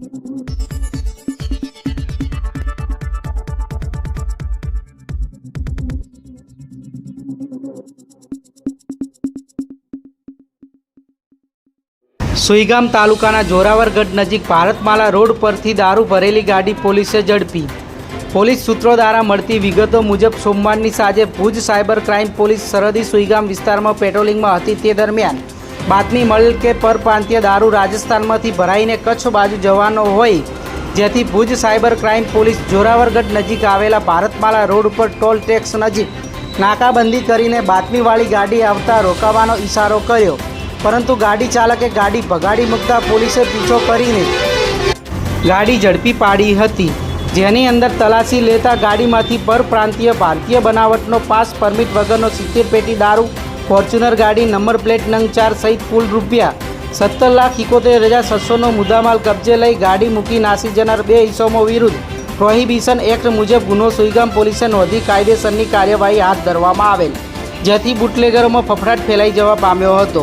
સુઈગામ તાલુકાના જોરાવરગઢ નજીક ભારતમાલા રોડ પરથી દારૂ ભરેલી ગાડી પોલીસે ઝડપી. પોલીસ સૂત્રો દ્વારા મળતી વિગતો મુજબ સોમવારની સાંજે ભુજ સાયબર ક્રાઇમ પોલીસ સરહદી સુઈગામ વિસ્તારમાં પેટ્રોલિંગમાં હતી. તે દરમિયાન બાતમી મળેલ કે પરપ્રાંતીય દારૂ રાજસ્થાનમાંથી ભરાઈને કચ્છ બાજુ જવાનો હોય, જેથી Bhuj cyber crime police Jorawargadh નજીક આવેલા ભારતમાલા રોડ ઉપર ટોલ ટેક્સ નજીક નાકાબંધી કરીને બાતમીવાળી ગાડી આવતા રોકાવાનો ઇશારો કર્યો. પરંતુ ગાડી ચાલકે ગાડી ભગાડી મૂકતા પોલીસે પીછો કરીને ગાડી ઝડપી પાડી હતી. જેની અંદર તલાશી લેતા ગાડીમાંથી પરપ્રાંતીય ભારતીય બનાવટનો પાસ પરમિટ વગરનો સિત્તેર પેટી દારૂ ફોર્ચ્યુનર ગાડી નંબર પ્લેટ નંગ ચાર સહિત કુલ રૂપિયા સત્તર લાખ ઇકોતેર હજાર છસોનો મુદ્દામાલ કબજે લઈ ગાડી મૂકી નાસી જનાર બે ઇસમો વિરુદ્ધ પ્રોહિબિશન એક્ટ મુજબ ગુનો સુઈગામ પોલીસે નોંધી કાયદેસરની કાર્યવાહી હાથ ધરવામાં આવેલ, જેથી બુટલેગરોમાં ફફડાટ ફેલાઈ જવા પામ્યો હતો.